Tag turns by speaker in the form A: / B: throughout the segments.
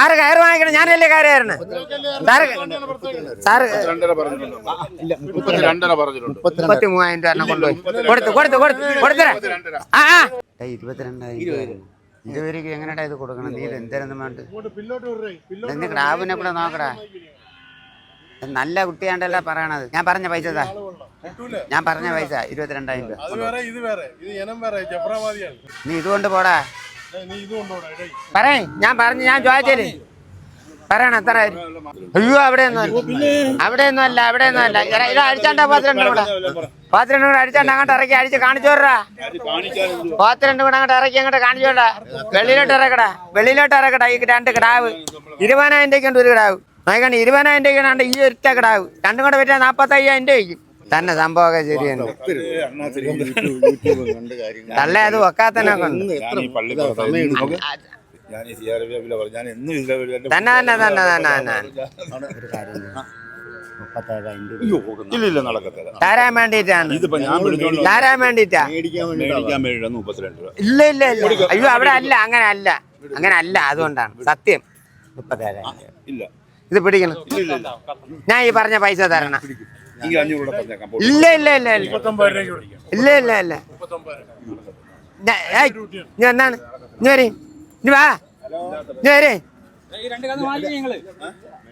A: Sir കയറ് വാങ്ങിക്കണം. ഞാനല്ലേ കയറായിരുന്നു സാറ് സാറ്
B: രണ്ടര പറഞ്ഞിട്ടുണ്ട്. മുപ്പത്തി രണ്ടര പറഞ്ഞിട്ടുണ്ട്.
A: മുപ്പത്തി മൂവായിരം രൂപ കൊണ്ടുപോയി. കൊടുത്തു കൊടുത്തു കൊടുത്തു കൊടുത്തരാ ആ ആ. ഇരുപത്തിരണ്ടായിരം ഇതുവരെയ്ക്ക് എങ്ങനെയാ ഇത് കൊടുക്കണം നീ ഇത് വേണ്ട എന്ത് ക്രാബിനെ കൂടെ നോക്കടാ. നല്ല കുട്ടിയാണ്ടല്ല പറയണത്. ഞാൻ പറഞ്ഞ പൈസ ഞാൻ പറഞ്ഞ പൈസ ഇരുപത്തിരണ്ടായിരം രൂപ.
C: വേറെ ഇത് വേറെ. ഇത് ഇനം വേറെ. ജഫ്രാബാദിയാണ്.
A: നീ ഇതുകൊണ്ട് പോടാ. പറയേ ഞാൻ പറഞ്ഞു ഞാൻ ചോദിച്ചേ പറയണ എത്ര അയ്യോ അവിടെ ഒന്നും അവിടെ ഒന്നും അല്ല അവിടെ ഒന്നും അല്ല. ഇത് അടിച്ചാണ്ടാ പത്തിരണ്ട് കൂടെ പാത്രണ്ട് കൂടെ അടിച്ചാണ്ട് അങ്ങോട്ട് ഇറക്കി അടിച്ച് കാണിച്ചോടാ പാത്രണ്ട് കൂടെ അങ്ങോട്ട് ഇറക്കി അങ്ങോട്ട് കാണിച്ചോടാ വെളിയിലോട്ട് ഇറക്കടാ വെളിയിലോട്ട് ഇറക്കടാ ഈ രണ്ട് കിടാവ്. ഇരുപതിനായിരം രൂപയ്ക്കുണ്ട് ഒരു കിടാവ്. നോക്കണ്ട ഇരുപതിനായിരം രൂപയ്ക്കാണ്ട് ഈ ഒറ്റ കിടാവ്. രണ്ടും കൂടെ പറ്റിയാൽ നാൽപ്പത്തയ്യായിരം രൂപ തന്നെ സംഭവമൊക്കെ ശരിയുണ്ട് തള്ള അത്
B: എന്റെ
A: തന്നെ തന്നെ തന്നെ തന്നെ
B: നടക്കത്തില്ല.
A: തരാൻ വേണ്ടിട്ടാണ് തരാൻ വേണ്ടിട്ടാ ഇല്ല ഇല്ല ഇല്ല. അയ്യോ അവിടെ അല്ല അങ്ങനെ അല്ല. അങ്ങനെ അല്ല അതുകൊണ്ടാണ്. സത്യം. മുപ്പത്തേഴായിരം
B: ഇല്ല.
A: ഇത് പിടിക്കണം. ഞാൻ ഈ പറഞ്ഞ പൈസ തരണം.
B: ഈ അഞ്ഞൂറ് പറഞ്ഞേക്കാം
A: ഇല്ല ഇല്ല ഇല്ല ഇല്ല. ഇല്ല ഇല്ല ഇല്ല. നീ എന്നാണ് നീ വരി. നീ വാ. നീ വരേ.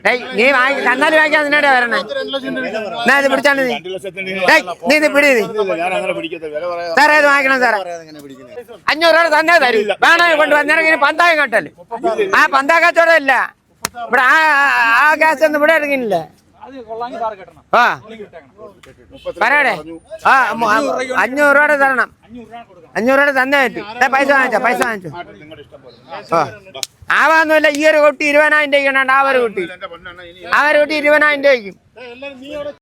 A: ഏയ് നീ വാങ്ങി തന്നാൽ വാങ്ങിക്കാൻ നിന്നോടെ വരണേ. എന്നാ ഇത് പിടിച്ചാണ് നീ നീ ഇത് പിടി സാറേ ഇത് വാങ്ങിക്കണം സാറേ. അഞ്ഞൂറ് രൂപ തന്നെ തരൂ. വേണോ കൊണ്ട് വന്നിറങ്ങി പന്തായം കട്ടൽ. ആ പന്താ കച്ചവടം ഇല്ല. ഇവിടെ ആ ആ- ആ ഗ്യാസ് ഒന്നും ഇവിടെ ഇറങ്ങിയില്ല. ആ. പറയടേ. ആ അഞ്ഞൂറ് രൂപയുടെ തരണം. അഞ്ഞൂറ് രൂപയുടെ തന്നെ പറ്റും. പൈസ വാങ്ങിച്ചോ പൈസ വാങ്ങിച്ചോ.
B: ആവാന്നുമില്ല
A: ആ ആവാന്നല്ല ഈ ഒരു കുട്ടി ഇരുപതിനായിരം രൂപ ആ ഒരു കുട്ടി. ആ ഒരു കുട്ടി ഇരുപതിനായിരം രൂപയ്ക്കും
C: എല്ലാരും നീ അവിടെ